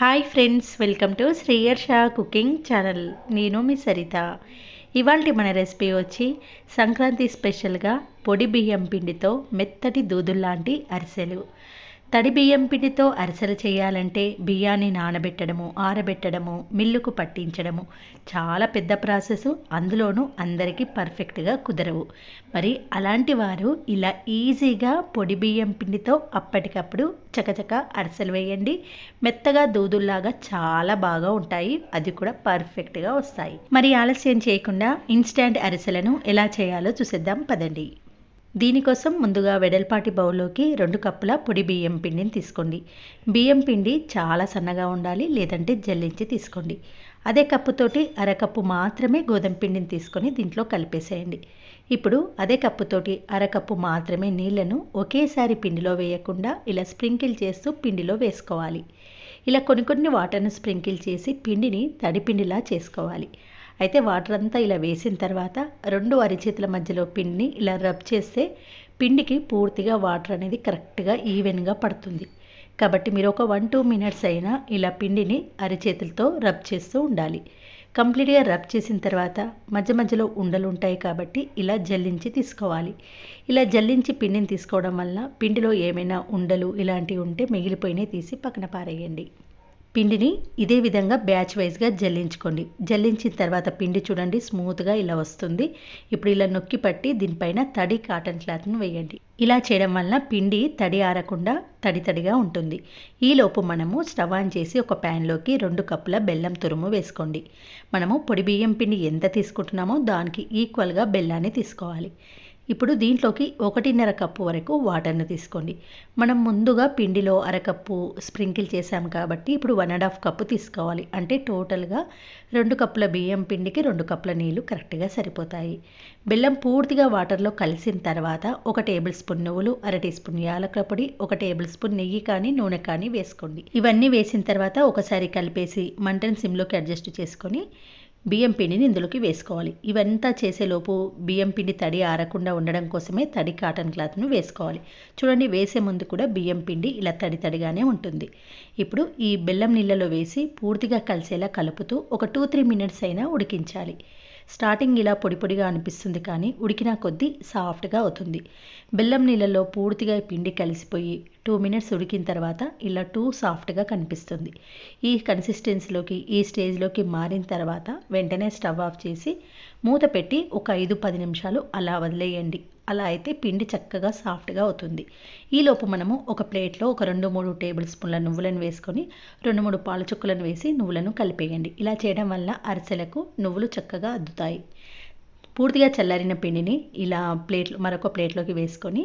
Hi friends welcome to శ్రీయర్ షా cooking channel నేను మీ సరిత. ఇవాళ మన రెసిపీ వచ్చి సంక్రాంతి స్పెషల్గా పొడి బియ్యం పిండితో మెత్తటి దూదుల్లాంటి అరిసెలు. తడి బియ్యం పిండితో అరిసెలు చేయాలంటే బియ్యాన్ని నానబెట్టడము ఆరబెట్టడము మిల్లుకు పట్టించడము చాలా పెద్ద ప్రాసెస్. అందులోనూ అందరికీ పర్ఫెక్ట్గా కుదరవు. మరి అలాంటి వారు ఇలా ఈజీగా పొడి బియ్యం పిండితో అప్పటికప్పుడు చకచక అరిసెలు వేయండి. మెత్తగా దూదుల్లాగా చాలా బాగా ఉంటాయి. అది కూడా పర్ఫెక్ట్గా వస్తాయి. మరి ఆలస్యం చేయకుండా ఇన్స్టాంట్ అరిసెలను ఎలా చేయాలో చూసేద్దాం. పదండి. దీనికోసం ముందుగా వెడల్పాటి బౌల్లోకి రెండు కప్పుల పొడి బియ్యం పిండిని తీసుకోండి. బియ్యం పిండి చాలా సన్నగా ఉండాలి లేదంటే జల్లించి తీసుకోండి. అదే కప్పుతోటి అరకప్పు మాత్రమే గోధుమ పిండిని తీసుకొని దీంట్లో కలిపేసేయండి. ఇప్పుడు అదే కప్పుతోటి అరకప్పు మాత్రమే నీళ్ళను ఒకేసారి పిండిలో వేయకుండా ఇలా స్ప్రింకిల్ చేస్తూ పిండిలో వేసుకోవాలి. ఇలా కొన్ని కొన్ని వాటర్ను స్ప్రింకిల్ చేసి పిండిని తడిపిండిలా చేసుకోవాలి. అయితే వాటర్ అంతా ఇలా వేసిన తర్వాత రెండు అరిచేతుల మధ్యలో పిండిని ఇలా రబ్ చేస్తే పిండికి పూర్తిగా వాటర్ అనేది కరెక్ట్గా ఈవెన్గా పడుతుంది. కాబట్టి మీరు ఒక వన్ టూ మినిట్స్ అయినా ఇలా పిండిని అరిచేతులతో రబ్ చేస్తూ ఉండాలి. కంప్లీట్గా రబ్ చేసిన తర్వాత మధ్య మధ్యలో ఉండలు ఉంటాయి కాబట్టి ఇలా జల్లించి తీసుకోవాలి. ఇలా జల్లించి పిండిని తీసుకోవడం వల్ల పిండిలో ఏమైనా ఉండలు ఇలాంటివి ఉంటే మిగిలిపోయినాయి తీసి పక్కన పారేయండి. పిండిని ఇదే విధంగా బ్యాచ్ వైజ్గా జల్లించుకోండి. జల్లించిన తర్వాత పిండి చూడండి స్మూత్గా ఇలా వస్తుంది. ఇప్పుడు ఇలా నొక్కి పట్టి దీనిపైన తడి కాటన్ క్లాత్ను వేయండి. ఇలా చేయడం వలన పిండి తడి ఆరకుండా తడి తడిగా ఉంటుంది. ఈలోపు మనము స్టవ్ ఆన్ చేసి ఒక ప్యాన్లోకి రెండు కప్పుల బెల్లం తురుము వేసుకోండి. మనము పొడి బియ్యం పిండి ఎంత తీసుకుంటున్నామో దానికి ఈక్వల్గా బెల్లాన్ని తీసుకోవాలి. ఇప్పుడు దీంట్లోకి ఒకటిన్నర కప్పు వరకు వాటర్ని తీసుకోండి. మనం ముందుగా పిండిలో అరకప్పు స్ప్రింకిల్ చేసాం కాబట్టి ఇప్పుడు వన్ అండ్ హాఫ్ కప్పు తీసుకోవాలి. అంటే టోటల్గా రెండు కప్పుల బియ్యం పిండికి రెండు కప్పుల నీళ్ళు కరెక్ట్గా సరిపోతాయి. బెల్లం పూర్తిగా వాటర్లో కలిసిన తర్వాత ఒక టేబుల్ స్పూన్ నువ్వులు అర టీ స్పూన్ యాలకుల పొడి ఒక టేబుల్ స్పూన్ నెయ్యి కానీ నూనె కానీ వేసుకోండి. ఇవన్నీ వేసిన తర్వాత ఒకసారి కలిపేసి మంటను సిమ్లోకి అడ్జస్ట్ చేసుకొని బియ్యం పిండిని ఇందులోకి వేసుకోవాలి. ఇవంతా చేసేలోపు బియ్యం పిండి తడి ఆరకుండా ఉండడం కోసమే తడి కాటన్ క్లాత్ను వేసుకోవాలి. చూడండి వేసే ముందు కూడా బియ్యం పిండి ఇలా తడి తడిగానే ఉంటుంది. ఇప్పుడు ఈ బెల్లం నీళ్ళలో వేసి పూర్తిగా కలిసేలా కలుపుతూ ఒక టూ త్రీ మినిట్స్ అయినా ఉడికించాలి. స్టార్టింగ్ ఇలా పొడి పొడిగా అనిపిస్తుంది కానీ ఉడికిన కొద్దీ సాఫ్ట్గా అవుతుంది. బెల్లం నీళ్ళలో పూర్తిగా పిండి కలిసిపోయి టూ మినిట్స్ ఉడికిన తర్వాత ఇలా టూ సాఫ్ట్గా కనిపిస్తుంది. ఈ కన్సిస్టెన్సీలోకి ఈ స్టేజ్లోకి మారిన తర్వాత వెంటనే స్టవ్ ఆఫ్ చేసి మూత పెట్టి ఒక ఐదు పది నిమిషాలు అలా వదిలేయండి. అలా అయితే పిండి చక్కగా సాఫ్ట్గా అవుతుంది. ఈలోపు మనము ఒక ప్లేట్లో ఒక రెండు మూడు టేబుల్ స్పూన్ల నువ్వులను వేసుకొని రెండు మూడు పాల చుక్కలను వేసి నువ్వులను కలిపేయండి. ఇలా చేయడం వల్ల అరిసెలకు నువ్వులు చక్కగా అద్దుతాయి. పూర్తిగా చల్లారిన పిండిని ఇలా ప్లేట్ మరొక ప్లేట్లోకి వేసుకొని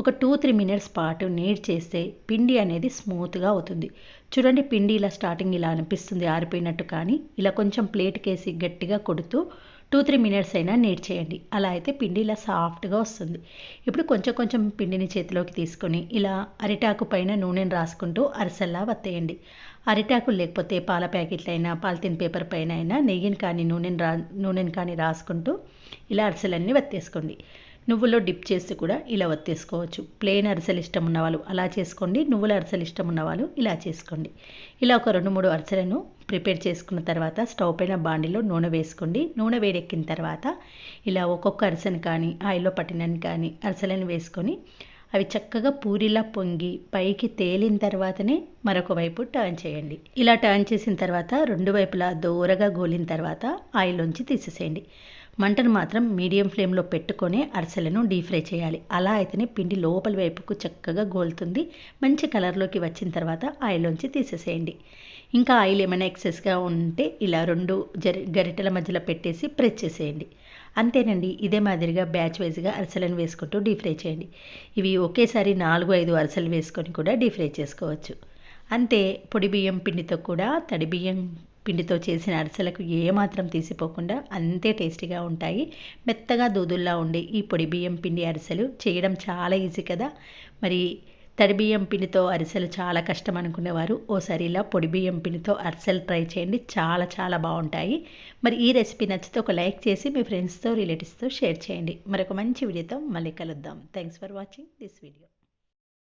ఒక టూ త్రీ మినిట్స్ పాటు నీడ్ చేస్తే పిండి అనేది స్మూత్గా అవుతుంది. చూడండి పిండి ఇలా స్టార్టింగ్ ఇలా అనిపిస్తుంది ఆరిపోయినట్టు కానీ. ఇలా కొంచెం ప్లేట్కేసి గట్టిగా కొడుతూ టూ త్రీ మినిట్స్ అయినా నీట్ చేయండి. అలా అయితే పిండి ఇలా సాఫ్ట్గా వస్తుంది. ఇప్పుడు కొంచెం కొంచెం పిండిని చేతిలోకి తీసుకొని ఇలా అరిటాకు పైన నూనెను రాసుకుంటూ అరిసెల్లా వత్తేయండి. అరిటాకు లేకపోతే పాల ప్యాకెట్లైనా పాలిథిన్ పేపర్ పైన అయినా నెయ్యిని కానీ నూనెను రా నూనెను కానీ రాసుకుంటూ ఇలా అరిసెలన్నీ వత్తేసుకోండి. నువ్వులో డిప్ చేసి కూడా ఇలా వత్తేసుకోవచ్చు ప్లెయిన్ అరిసెలు ఇష్టం ఉన్నవాళ్ళు అలా చేసుకోండి. నువ్వుల అరిసెలు ఇష్టం ఉన్నవాళ్ళు ఇలా చేసుకోండి. ఇలా ఒక రెండు మూడు అరిసెలను ప్రిపేర్ చేసుకున్న తర్వాత స్టవ్ పైన బాండిలో నూనె వేసుకోండి. నూనె వేడెక్కిన తర్వాత ఇలా ఒక్కొక్క అరిసెను కానీ ఆయిల్లో పట్టినని కానీ అరిసెలను వేసుకొని అవి చక్కగా పూరిలా పొంగి పైకి తేలిన తర్వాతనే మరొక వైపు టర్న్ చేయండి. ఇలా టర్న్ చేసిన తర్వాత రెండు వైపులా దూరగా గోలిన తర్వాత ఆయిల్లోంచి తీసేసేయండి. మంటను మాత్రం మీడియం ఫ్లేమ్లో పెట్టుకొని అరిసెలను డీప్ ఫ్రై చేయాలి. అలా అయితేనే పిండి లోపల వైపుకు చక్కగా గోలుతుంది. మంచి కలర్లోకి వచ్చిన తర్వాత ఆయిల్లోంచి తీసేసేయండి. ఇంకా ఆయిల్ ఏమైనా ఎక్సెస్గా ఉంటే ఇలా రెండు జరి గరిటెల మధ్యలో పెట్టేసి ప్రెస్ చేసేయండి. అంతేనండి ఇదే మాదిరిగా బ్యాచ్ వైజ్గా అరిసెలను వేసుకుంటూ డీప్ ఫ్రై చేయండి. ఇవి ఒకేసారి నాలుగు ఐదు అరిసెలు వేసుకొని కూడా డీప్ ఫ్రై చేసుకోవచ్చు. అంతే పొడి బియ్యం పిండితో కూడా తడి బియ్యం పిండితో చేసిన అరిసెలకు ఏమాత్రం తీసిపోకుండా అంతే టేస్టీగా ఉంటాయి. మెత్తగా దూదుల్లా ఉండే ఈ పొడి బియ్యం పిండి అరిసెలు చేయడం చాలా ఈజీ కదా. మరి తడి బియ్యం పిండితో అరిసెలు చాలా కష్టం అనుకునేవారు. ఓసారి ఇలా పొడి బియ్యం పిండితో అరిసెలు ట్రై చేయండి. చాలా చాలా బాగుంటాయి. మరి ఈ రెసిపీ నచ్చితే ఒక లైక్ చేసి మీ ఫ్రెండ్స్తో రిలేటివ్స్తో షేర్ చేయండి. మరొక మంచి వీడియోతో మళ్ళీ కలుద్దాం. Thanks for watching this video.